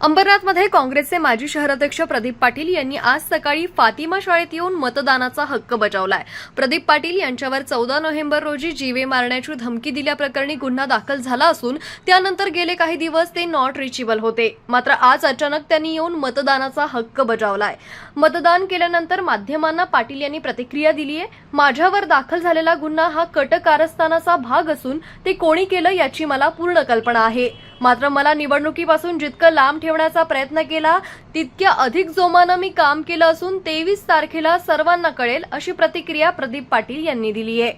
अंबरनाथमध्ये काँग्रेसचे माजी शहराध्यक्ष प्रदीप पाटील यांनी आज सकाळी फातिमा शाळेत येऊन मतदानाचा हक्क बजावलाय. प्रदीप पाटील यांच्यावर चौदा नोव्हेंबर रोजी जीवे मारण्याची धमकी दिल्याप्रकरणी गुन्हा दाखल झाला असून त्यानंतर गेले काही दिवस ते नॉट रिचेबल होते. मात्र आज अचानक त्यांनी येऊन मतदानाचा हक्क बजावलाय. मतदान केल्यानंतर माध्यमांना पाटील यांनी प्रतिक्रिया दिली आहे. माझ्यावर दाखल झालेला गुन्हा हा कट कारस्थानाचा भाग असून ते कोणी केलं याची मला पूर्ण कल्पना आहे. मात्र मला निवडणुकीपासून जितकं लांब ठेवण्याचा प्रयत्न केला तितक्या अधिक जोमानं मी काम केलं असून तेवीस तारखेला सर्वांना कळेल अशी प्रतिक्रिया प्रदीप पाटील यांनी दिली आहे.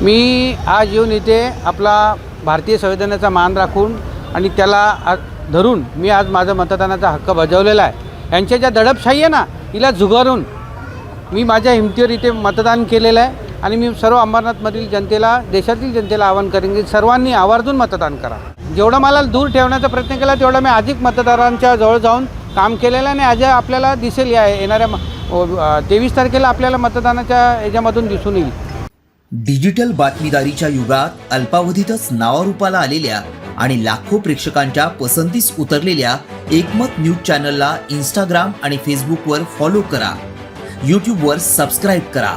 मी आज येऊन इथे आपला भारतीय संविधानाचा मान राखून आणि त्याला धरून मी आज माझा मतदानाचा हक्क बजावलेला आहे. यांच्या ज्या दडपशाही आहे ना हिला झुगारून मी माझ्या हिमतीवर इथे मतदान केलेलं आहे. आणि मी सर्व अंबरनाथमधील जनतेला देशातील जनतेला आवाहन करेन की सर्वांनी आवर्जून मतदान करा. जेवढं मला दूर ठेवण्याचा प्रयत्न केला तेवढा मी अधिक मतदारांच्या जवळ जाऊन काम केलेलं आहे आणि आज आपल्याला दिसेल या येणाऱ्या तेवीस तारखेला आपल्याला मतदानाच्या याच्यामधून दिसून येईल. डिजिटल बातमीदारीच्या युगात अल्पावधीतच नावारूपाला आलेल्या आणि लाखो प्रेक्षकांच्या पसंतीस उतरलेल्या एकमत न्यूज चॅनलला इंस्टाग्राम आणि फेसबुकवर फॉलो करा. यूट्यूबवर सबस्क्राईब करा.